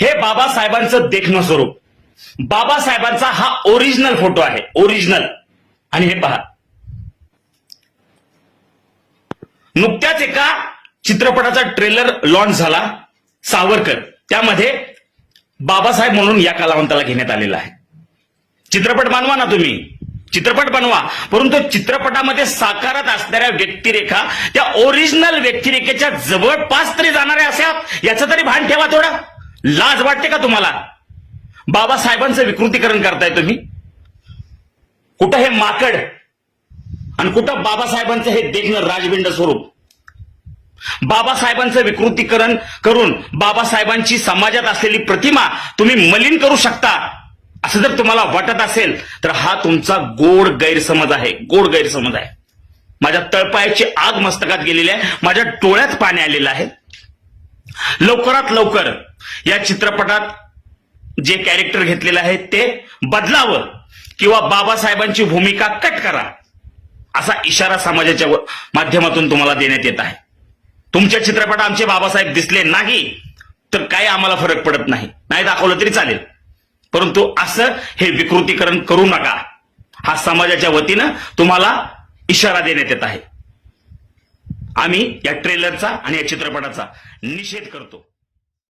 हे बाबासाहेबांचं देखणं स्वरूप. बाबासाहेबांचा हा ओरिजिनल फोटो आहे ओरिजिनल आणि हे पहा. नुकत्याच एका चित्रपटाचा ट्रेलर लॉन्च झाला सावरकर. त्यामध्ये बाबासाहेब म्हणून या कलावंताला घेण्यात आलेला आहे. चित्रपट बनवा ना तुम्ही. चित्रपट बनवा. परंतु चित्रपटामध्ये साकारत असणाऱ्या व्यक्तिरेखा त्या ओरिजिनल व्यक्तिरेखेच्या जवळपास तरी जाणाऱ्या असाव्यात. याचं तरी भान ठेवा थोडं. लाज वाटते का तुम्हाला? बाबासाहेबांचं विकृतीकरण करताय तुम्ही? कुठं हे माकड? आणि कुठं बाबासाहेबांचं हे देखणं राजबिंड स्वरूप? बाबासाहेबांचं विकृतीकरण करून बाबासाहेबांची समाजात असलेली प्रतिमा तुम्ही मलिन करू शकता असं जर तुम्हाला वाटत असेल तर हा तुमचा गोड गैरसमज आहे. गोड गैरसमज आहे. माझ्या तळपायाची आग मस्तकात गेलेली आहे. माझ्या डोळ्यात पाणी आलेलं आहे. लवकरात लवकर या चित्रपटात जे कॅरेक्टर घेतलेलं आहे ते बदलावं किंवा बाबासाहेबांची भूमिका कट करा असा इशारा समाजाच्या माध्यमातून तुम्हाला देण्यात येत आहे. तुमच्या चित्रपटात आमचे बाबासाहेब दिसले नाही तर काही आम्हाला फरक पडत नाही. नाही दाखवलं तरी चालेल. परंतु असं हे विकृतीकरण करू नका. हा समाजाच्या वतीनं तुम्हाला इशारा देण्यात येत आहे. आम्ही या ट्रेलरचा आणि या चित्रपटाचा निषेध करतो.